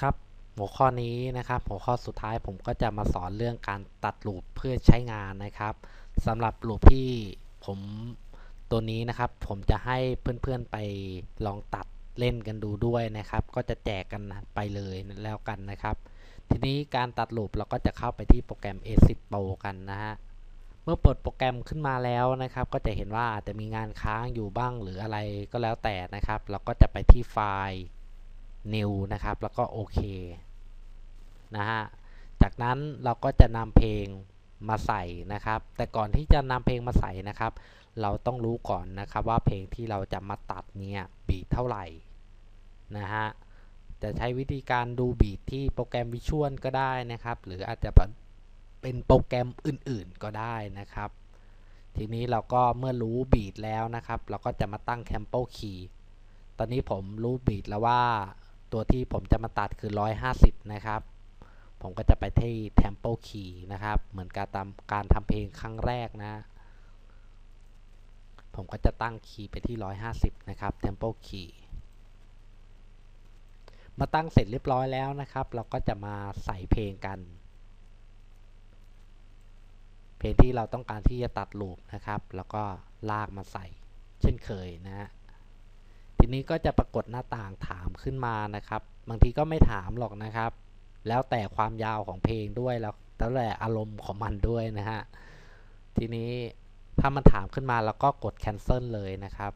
ครับหัวข้อนี้นะครับหัวข้อสุดท้ายผมก็จะมาสอนเรื่องการตัดลูปเพื่อใช้งานนะครับสำหรับลูปที่ผมตัวนี้นะครับผมจะให้เพื่อนๆไปลองตัดเล่นกันดูด้วยนะครับ ก็จะแจกกันไปเลยแล้วกันนะครับ ทีนี้การตัดลูปเราก็จะเข้าไปที่โปรแกรม A10 Pro กันนะฮะเมื่อเปิดโปรแกรมขึ้นมาแล้วนะครับ ก็จะเห็นว่าอาจจะมีงานค้างอยู่บ้างหรืออะไรก็แล้วแต่นะครับ เราก็จะไปที่ไฟล์ new นะครับ แล้วก็โอเคนะฮะ จากนั้นเราก็จะนำเพลงมาใส่นะครับ แต่ก่อนที่จะนำเพลงมาใส่นะครับ เราต้องรู้ก่อนนะครับว่าเพลงที่เราจะมาตัดเนี่ยบีทเท่าไหร่นะฮะ จะใช้วิธีการดูบีทที่โปรแกรมวิชวลก็ได้นะครับ หรืออาจจะเป็นโปรแกรมอื่นๆก็ได้นะครับ ทีนี้เราก็เมื่อรู้บีทแล้วนะครับ เราก็จะมาตั้ง Tempo Key ตอนนี้ผมรู้บีทแล้วว่า ตัวที่ผมจะมาตัดคือ 150 นะครับ ผมก็จะไปที่ Tempo Key นะครับ เหมือนการทำการทำเพลงครั้งแรกนะ ผมก็จะตั้งคีย์ไปที่ 150 นะครับ Tempo Key มาตั้งเสร็จเรียบร้อยแล้วนะครับ เราก็จะมาใส่เพลงกัน เพลงที่เราต้องการที่จะตัดลูปนะครับ แล้วก็ลากมาใส่เช่นเคยนะฮะ ทีนี้ก็จะปรากฏหน้าต่างถามขึ้นมานะครับ บางทีก็ไม่ถามหรอกนะครับ แล้วแต่ความยาวของเพลงด้วยแล้วแล้วแต่อารมณ์ของมันด้วยนะฮะทีนี้ถ้ามันถามขึ้นมาแล้วก็กด cancel เลยนะครับ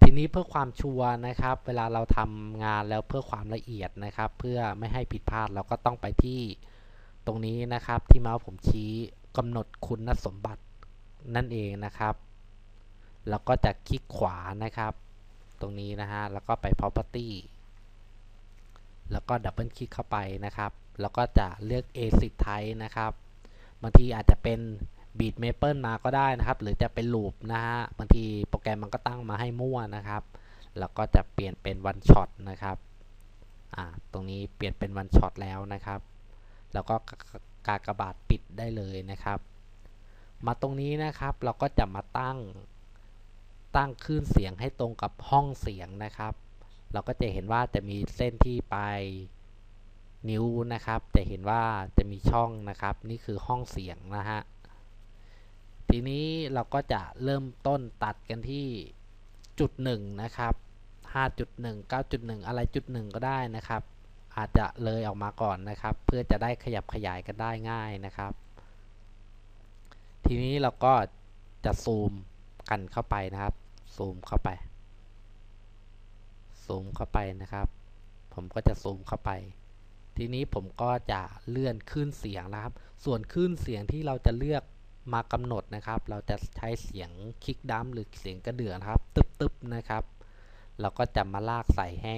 ทีนี้เพื่อความชัวร์นะครับ เวลาเราทำงานแล้วเพื่อความละเอียดนะครับ เพื่อไม่ให้ผิดพลาดเราก็ต้องไปที่ตรงนี้นะครับ ที่เมาส์ผมชี้กำหนดคุณสมบัตินั่นเองนะครับ แล้วก็จะคลิกขวานะครับ ตรงนี้นะฮะ แล้วก็ไป property แล้วก็ดับเบิลคลิกเข้าไปนะครับ แล้วก็จะเลือก acid type นะครับ บางทีอาจจะเป็น beat maple มาก็ได้นะครับ หรือจะเป็นลูปนะฮะ บางทีโปรแกรมมันก็ตั้งมาให้มั่วนะครับ แล้วก็จะเปลี่ยนเป็น one shot นะครับ อ่า ตรงนี้เปลี่ยนเป็น one shot แล้วนะครับ แล้วก็กากบาทปิดได้เลยนะครับ มาตรงนี้นะครับ เราก็จะมาตั้ง ตั้งคลื่นเสียงให้ตรงกับห้องเสียงนะครับ เราก็จะเห็นว่าจะมีเส้นที่ปลายนิ้วนะครับ จะเห็นว่าจะมีช่องนะครับ นี่คือห้องเสียงนะฮะ ทีนี้เราก็จะเริ่มต้นตัดกันที่จุดหนึ่งนะครับ5.1 9.1 อะไรจุดหนึ่งก็ได้นะครับ อาจจะเลยออกมาก่อนนะครับ เพื่อจะได้ขยับขยายกันได้ง่ายนะครับ ทีนี้เราก็จะซูมกันเข้าไปนะครับ ซูมเข้าไป ซูมเข้าไปนะครับ ผมก็จะซูมเข้าไป ทีนี้ผมก็จะเลื่อนขึ้นเสียงนะครับ ส่วนขึ้นเสียงที่เราจะเลือกมากำหนดนะครับ เราจะใช้เสียงคลิกดัมหรือเสียงกระเดื่องนครับ ตึบๆนะครับ เราก็จะมาลากใส่ให้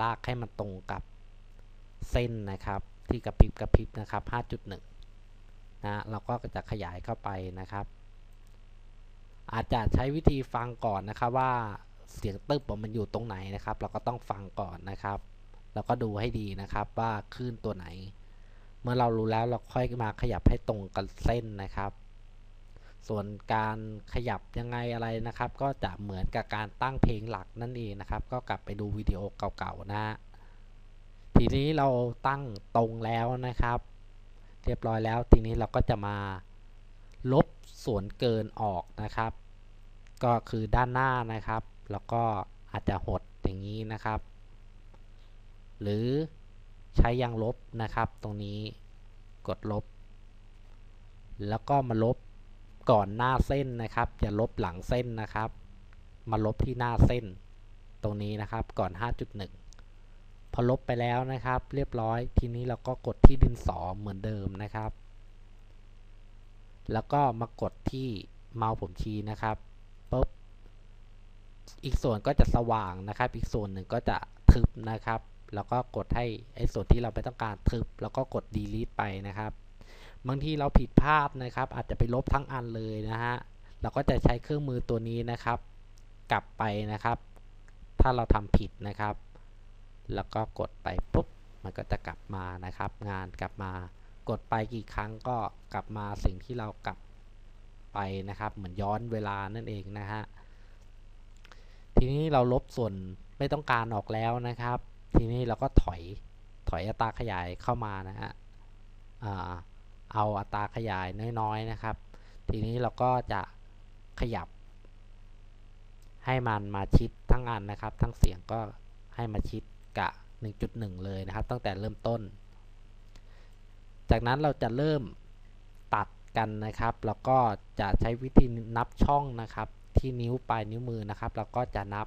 ลากให้มันตรงกับเส้นนะครับ ที่กระพริบกระพริบนะครับ 5.1นะเราก็จะขยายเข้าไปนะครับ อาจจะใช้วิธีฟังก่อนนะครับว่าเสียงตึบมันอยู่ตรงไหนนะครับ เราก็ต้องฟังก่อนนะครับ แล้วก็ดูให้ดีนะครับว่าคลื่นตัวไหน เมื่อเรารู้แล้วเราค่อยมาขยับให้ตรงกับเส้นนะครับ ส่วนการขยับยังไงอะไรนะครับ ก็จะเหมือนกับการตั้งเพลงหลักนั่นเองนะครับ ก็กลับไปดูวิดีโอเก่าๆนะทีนี้เราตั้งตรงแล้วนะครับ เรียบร้อยแล้วทีนี้เราก็จะมา ส่วนเกินออกนะครับ ก็คือด้านหน้านะครับ แล้วก็อาจจะหดอย่างนี้นะครับ หรือใช้ยางลบนะครับ ตรงนี้กดลบ แล้วก็มาลบก่อนหน้าเส้นนะครับ อย่าลบหลังเส้นนะครับ มาลบที่หน้าเส้น ตรงนี้นะครับก่อน 5.1 พอลบไปแล้วนะครับ เรียบร้อยทีนี้เราก็กดที่ดินสอเหมือนเดิมนะครับ แล้วก็มากดที่เมาส์ผมชี้นะครับปุ๊บอีกส่วนก็จะสว่างนะครับ อีกส่วนหนึ่งก็จะทึบนะครับ แล้วก็กดให้ไอ้ส่วนที่เราไม่ต้องการทึบ แล้วก็กด delete ไปนะครับ บางทีเราผิดพลาดนะครับ อาจจะไปลบทั้งอันเลยนะฮะเราก็จะใช้เครื่องมือตัวนี้นะครับ กลับไปนะครับ ถ้าเราทำผิดนะครับ แล้วก็กดไปปุ๊บมันก็จะกลับมานะครับ งานกลับมา กดไปกี่ครั้งก็กลับมาสิ่งที่เรากลับไปนะครับ เหมือนย้อนเวลานั่นเองนะฮะทีนี้เราลบส่วนไม่ต้องการออกแล้วนะครับ ทีนี้เราก็ถอยถอยอัตราขยายเข้ามานะฮะเอาอัตราขยายน้อยๆนะครับ ทีนี้เราก็จะขยับ ให้มันมาชิดทั้งอันนะครับ ทั้งเสียงก็ให้มาชิดกะ 1.1 เลยนะครับ ตั้งแต่เริ่มต้น จากนั้นเราจะเริ่มตัดกันนะครับ แล้วก็จะใช้วิธีนับช่องนะครับ ที่นิ้วปลายนิ้วมือนะครับ เราก็จะนับ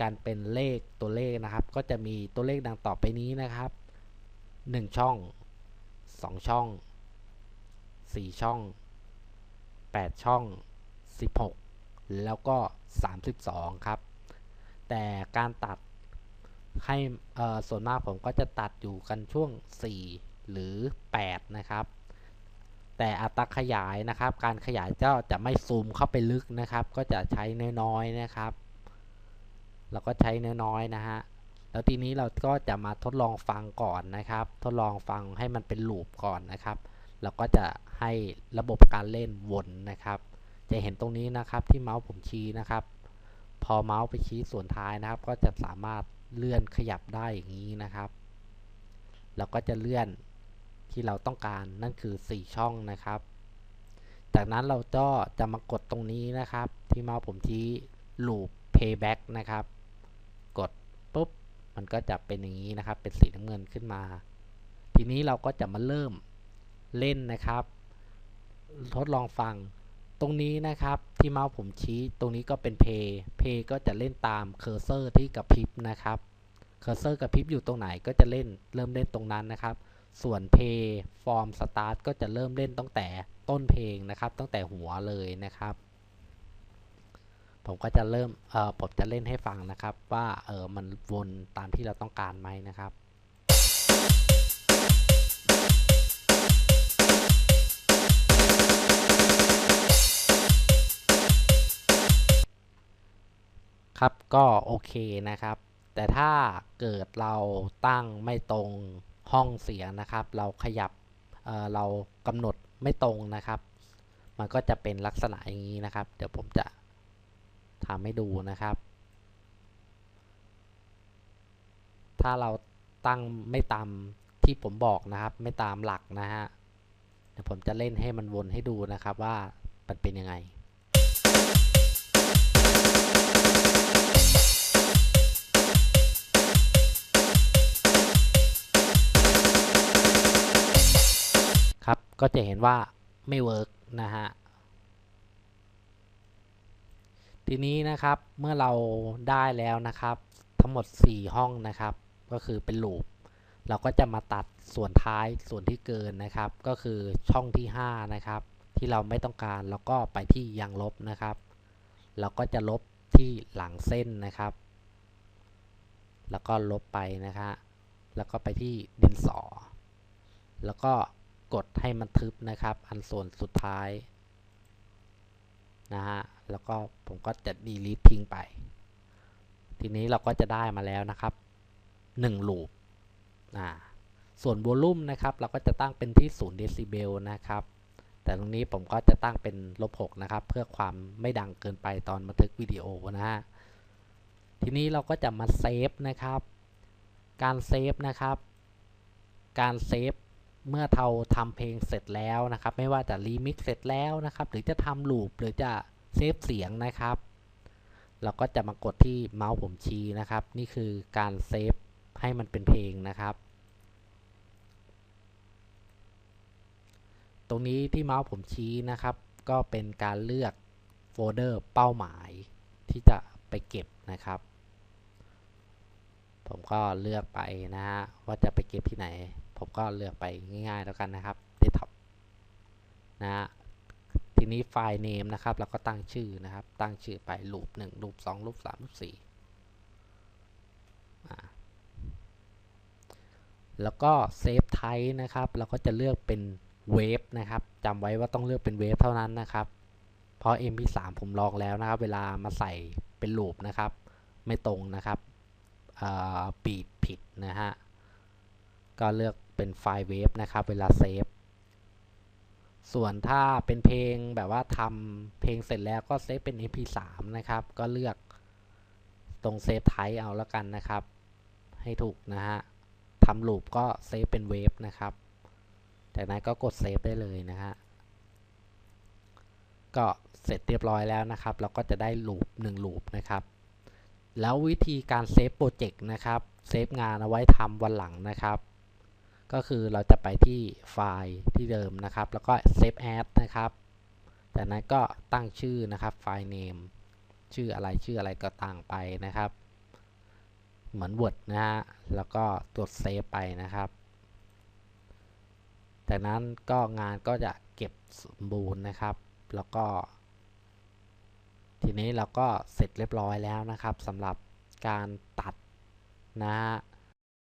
กันเป็นเลขตัวเลขนะครับ ก็จะมีตัวเลขดังต่อไปนี้นะครับ 1 ช่อง 2 ช่อง 4 ช่อง 8 ช่อง 16 แล้วก็ 32 ครับ แต่การตัดให้ส่วนมากผมก็จะตัดอยู่กันช่วง 4 หรือ 8 นะครับ แต่อัตราขยายนะครับ การขยายก็จะไม่ซูมเข้าไปลึกนะครับ ก็จะใช้น้อยๆนะครับ เราก็ใช้น้อยๆนะฮะแล้วทีนี้เราก็จะมาทดลองฟังก่อนนะครับ ทดลองฟังให้มันเป็นลูปก่อนนะครับ เราก็จะให้ระบบการเล่นวนนะครับ จะเห็นตรงนี้นะครับที่เมาส์ผมชี้นะครับ พอเมาส์ไปชี้ส่วนท้ายนะครับ ก็จะสามารถเลื่อนขยับได้อย่างนี้นะครับ เราก็จะเลื่อน ที่เราต้องการนั่นคือ 4 ช่องนะครับ จากนั้นเราก็จะมากดตรงนี้นะครับ ที่เมาส์ผมชี้ loop playback นะครับ กดปุ๊บมันก็จะเป็นอย่างนี้นะครับ เป็นสีน้ำเงินขึ้นมา ทีนี้เราก็จะมาเริ่มเล่นนะครับ ทดลองฟังตรงนี้นะครับที่เมาส์ผมชี้ ตรงนี้ก็เป็นเพย์เพย์ก็จะเล่นตามเคอร์เซอร์ที่กระพริบนะครับเคอร์เซอร์กระพริบอยู่ตรงไหนก็จะเล่นเริ่มเล่นตรงนั้นนะครับ ส่วนเพย์ฟอร์มสตาร์ทก็จะเริ่มเล่นตั้งแต่ต้นเพลงนะครับ ตั้งแต่หัวเลยนะครับ ผมก็จะเริ่มเออผมจะเล่นให้ฟังนะครับ ว่าเออมันวนตามที่เราต้องการไหมนะครับครับก็โอเคนะครับ แต่ถ้าเกิดเราตั้งไม่ตรง ห้องเสียงนะครับ เราขยับเเรากำหนดไม่ตรงนะครับ มันก็จะเป็นลักษณะอย่างนี้นะครับ เดี๋ยวผมจะทำให้ดูนะครับ ถ้าเราตั้งไม่ตามที่ผมบอกนะครับ ไม่ตามหลักนะฮะเดี๋ยวผมจะเล่นให้มันวนให้ดูนะครับว่ามันเป็นยังไง ก็จะเห็นว่าไม่เวิร์กนะฮะ ทีนี้นะครับเมื่อเราได้แล้วนะครับ ทั้งหมด 4 ห้องนะครับ ก็คือเป็นลูปเราก็จะมาตัดส่วนท้ายส่วนที่เกินนะครับ ก็คือช่องที่ 5 นะครับ ที่เราไม่ต้องการแล้วก็ไปที่ยังลบนะครับ เราก็จะลบที่หลังเส้นนะครับ แล้วก็ลบไปนะฮะแล้วก็ไปที่ดินสอ แล้วก็ กดให้มันทึบนะครับ อันส่วนสุดท้ายนะฮะแล้วก็ผมก็จะ delete ทิ้งไป ทีนี้เราก็จะได้มาแล้วนะครับ1ลูปนะส่วน volume นะครับเราก็จะตั้งเป็นที่0เดซิเบลนะครับ แต่ตรงนี้ผมก็จะตั้งเป็นลบ6นะครับ เพื่อความไม่ดังเกินไปตอนบันทึกวิดีโอนะฮะทีนี้เราก็จะมาเซฟนะครับ การเซฟนะครับ การเซฟ เมื่อเราทำเพลงเสร็จแล้วนะครับ ไม่ว่าจะรีมิกเสร็จแล้วนะครับ หรือจะทำลูปหรือจะเซฟเสียงนะครับ เราก็จะมากดที่เมาส์ผมชี้นะครับ นี่คือการเซฟให้มันเป็นเพลงนะครับ ตรงนี้ที่เมาส์ผมชี้นะครับ ก็เป็นการเลือกโฟลเดอร์เป้าหมายที่จะไปเก็บนะครับ ผมก็เลือกไปนะฮะว่าจะไปเก็บที่ไหน ผมก็เลือกไปง่ายๆแล้วกันนะครับ desktop นะฮะทีนี้ไฟล์ name นะครับเราก็ตั้งชื่อนะครับ ตั้งชื่อไป loop 1 loop 2 loop 3 loop 4แล้วก็ save type นะครับ เราก็จะเลือกเป็นเวฟนะครับจำไว้ว่าต้องเลือกเป็นเวฟเท่านั้นนะครับ เพราะ mp3 ผมลองแล้วนะครับ เวลามาใส่เป็นลูปนะครับ ไม่ตรงนะครับปีดผิดนะฮะ ก็เลือก เป็นไฟล์เวฟนะครับ เวลาเซฟ ส่วนถ้าเป็นเพลงแบบว่าทำเพลงเสร็จแล้วก็เซฟเป็น mp3 นะครับ ก็เลือกตรงเซฟไทป์เอาแล้วกันนะครับ ให้ถูกนะฮะทำลูปก็เซฟเป็นเวฟนะครับ จากนั้นก็กดเซฟได้เลยนะฮะ ก็เสร็จเรียบร้อยแล้วนะครับ เราก็จะได้ลูป1ลูปนะครับ แล้ววิธีการเซฟโปรเจกต์นะครับ เซฟงานเอาไว้ทำวันหลังนะครับ ก็คือเราจะไปที่ไฟล์ที่เดิมนะครับ แล้วก็เซฟแอดนะครับ จากนั้นก็ตั้งชื่อนะครับไฟล์ name ชื่ออะไรชื่ออะไรก็ต่างไปนะครับ เหมือน Word นะฮะ แล้วก็กดเซฟไปนะครับ จากนั้นก็งานก็จะเก็บสมบูรณ์นะครับ แล้วก็ ทีนี้เราก็เสร็จเรียบร้อยแล้วนะครับสำหรับการตัดนะฮะ